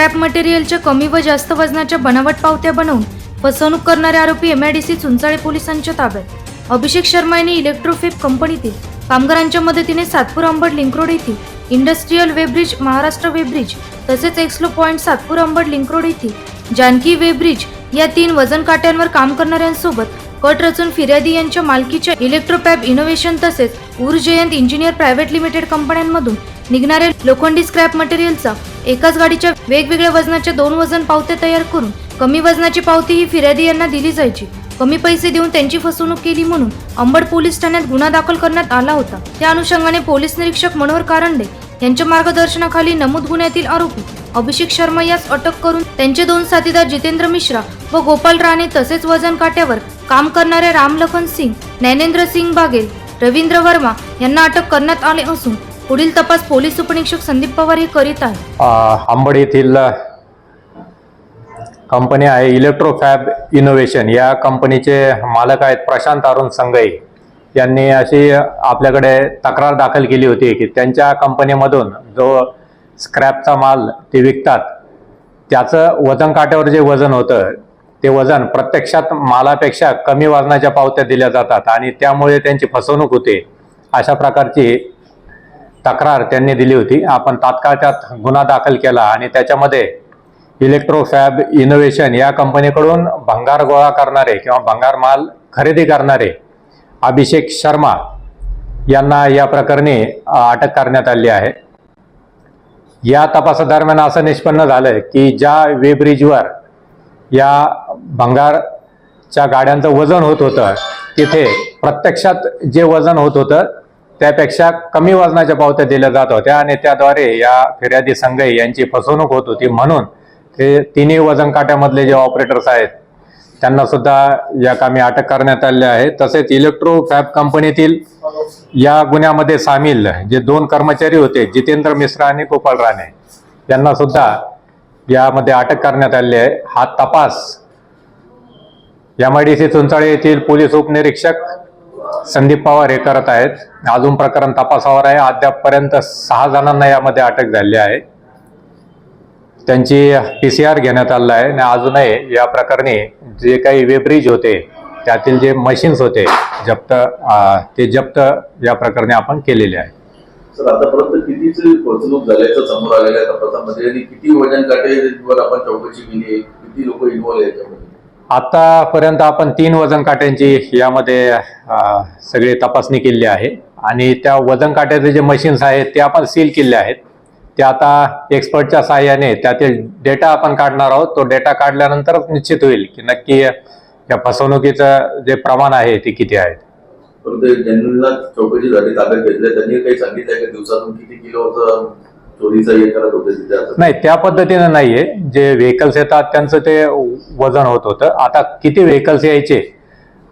Scrap मटेरियलच्या कमी व जास्त वजनाच्या बनावट पावत्या बनवून फसवणूक करणारे आरोपी एमआयडीसी चुंचाळे पोलिसांच्या ताब्यात. अभिषेक शर्मा यांनी इलेक्ट्रोफेप कंपनीतील कामगारांच्या मदतीने सातपूर अंबड लिंक रोड येथील इंडस्ट्रीयल वेब्रिज महाराष्ट्र वेब्रिज तसेच एक्सलो point Satpur Ambad link road येथील जानकी वेब्रिज या तीन वजन काट्यांवर काम करणाऱ्यांसोबत कट रचून फिर्यादी यांच्या मालकीच्या इलेक्ट्रोपॅब इनोव्हेशन तसेच ऊर्जयंत इंजिनियर प्रायव्हेट लिमिटेड कंपन्यांमधून निघणाऱ्या लोखंडी स्क्रॅप मटेरियलचा एकाच गाडीच्या वेगवेगळ्या वजनाच्या दोन वजन पावत्या तयार करून कमी वजनाची पावती ही फिर्यादी यांना दिली जायची. कमी पैसे देऊन त्यांची फसवणूक केली म्हणून अंबड पोलीस ठाण्यात गुन्हा दाखल करण्यात आला होता. त्या अनुषंगाने पोलीस निरीक्षक मनोहर कारंडे यांच्या मार्गदर्शनाखाली नमूद गुन्ह्यातील आरोपी अभिषेक शर्मा यास अटक करून त्यांचे दोन साथीदार जितेंद्र मिश्रा व गोपाल राणे तसेच वजन काट्यावर काम करणारे रामलखन सिंग ज्ञानेंद्र सिंग बागेल रवींद्र वर्मा यांना अटक करण्यात आले असून पुढील तपास पोलीस उपनिरीक्षक संदीप पवार हे करीत आहेत. आंबड अंबड येथील कंपनी आहे इलेक्ट्रोफॅब इनोव्हेशन. या कंपनीचे मालक आहेत प्रशांत अरुण संगई. यांनी अशी आपल्याकडे तक्रार दाखल केली होती की त्यांच्या कंपनीमधून जो स्क्रॅपचा माल ते विकतात त्याचं वजन काट्यावर जे वजन होतं ते वजन प्रत्यक्षात मालापेक्षा कमी वजनाच्या पावत्या दिल्या जातात आणि त्यामुळे त्यांची फसवणूक होते. अशा प्रकारची तक्रार त्यांनी दिली होती. आपण तात्काळ त्यात गुन्हा दाखल केला आणि त्याच्यामध्ये इलेक्ट्रोफॅब इनोव्हेशन या कंपनीकडून भंगार गोळा करणारे किंवा भंगार माल खरेदी करणारे अभिषेक शर्मा यांना या प्रकरणी अटक करण्यात आली आहे. या तपासादरम्यान असं निष्पन्न झालं की ज्या वेब्रिजवर या भंगारच्या गाड्यांचं वजन होत होतं तिथे प्रत्यक्षात जे वजन होत होतं त्यापेक्षा कमी वजनाच्या पावत्या दिल्या जात होत्या आणि त्याद्वारे या फिर्यादी संघई यांची फसवणूक होत होती म्हणून ते तिन्ही वजन काट्यामधले जे ऑपरेटर्स आहेत त्यांना सुद्धा या कामी अटक करण्यात आली आहे. तसेच इलेक्ट्रो फॅब कंपनीतील या गुन्ह्यामध्ये सामील जे दोन कर्मचारी होते जितेंद्र मिश्रा आणि गोपाल राणे यांना सुद्धा यामध्ये अटक करण्यात आली आहे. हा तपास M I D C Chunchale येथील पोलीस उपनिरीक्षक संदीप पवार हे करत आहेत. अजून प्रकरण तपासावर आहे. अद्यापपर्यंत सहा जणांना यामध्ये अटक झाली आहे. त्यांची पी सी आर घेण्यात आलं आहे. आणि अजूनही या प्रकरणी जे काही वेब्रिज होते त्यातील जे मशीन्स होते जप्त ते जप्त या प्रकरणी आपण केलेले आहे. सर आतापर्यंत फसवणूक झाल्याचं समोर आलेल्या तपासामध्ये? आणि किती वजन काटेवर आपण चौकशी केली किती लोक इन्व्हॉल्व याच्यामध्ये? आतापर्यंत आपण तीन वजन काट्यांची यामध्ये सगळी तपासणी केली आहे. आणि त्या वजन काट्याचे जे मशीन्स आहेत ते आपण सील केले आहेत. ते आता एक्सपर्टच्या सहाय्याने त्यातील डेटा आपण काढणार आहोत. तो डेटा काढल्यानंतरच निश्चित होईल की नक्की या फसवणुकीचं जे प्रमाण आहे ते किती आहे. परंतु ज्यांना ताब्यात घेतलं त्यांनी काही सांगितलं की? दिवसातून किती किलोचं नाही त्या पद्धतीनं नाहीये. जे व्हेकल्स येतात त्यांचं ते वजन होत होतं. आता किती व्हेकल्स यायचे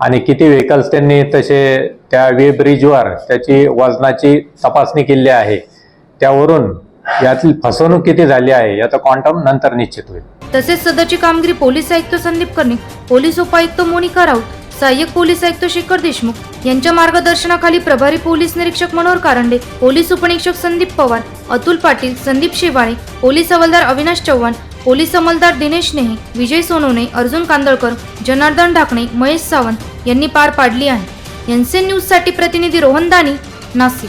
आणि किती व्हेकल्स त्यांनी तसे त्या वे ब्रिजवर त्याची वजनाची तपासणी केली आहे त्यावरून यातील फसवणूक किती झाली आहे याचा क्वांटम नंतर निश्चित होईल. तसेच सदरची कामगिरी पोलीस आयुक्त संदीप कर्णिक पोलीस उपायुक्त मोनिका राऊत सहाय्यक पोलीस आयुक्त शेखर देशमुख यांच्या मार्गदर्शनाखाली प्रभारी पोलीस निरीक्षक मनोहर कारंडे पोलीस उपनिरीक्षक संदीप पवार अतुल पाटील संदीप शेवाळे पोलीस हवालदार अविनाश चव्हाण पोलीस अंमलदार दिनेश नेहे विजय सोनवणे अर्जुन कांदळकर जनार्दन ढाकणे महेश सावंत यांनी पार पाडली आहे. एनसीएन न्यूजसाठी प्रतिनिधी रोहन दानी नाशिक.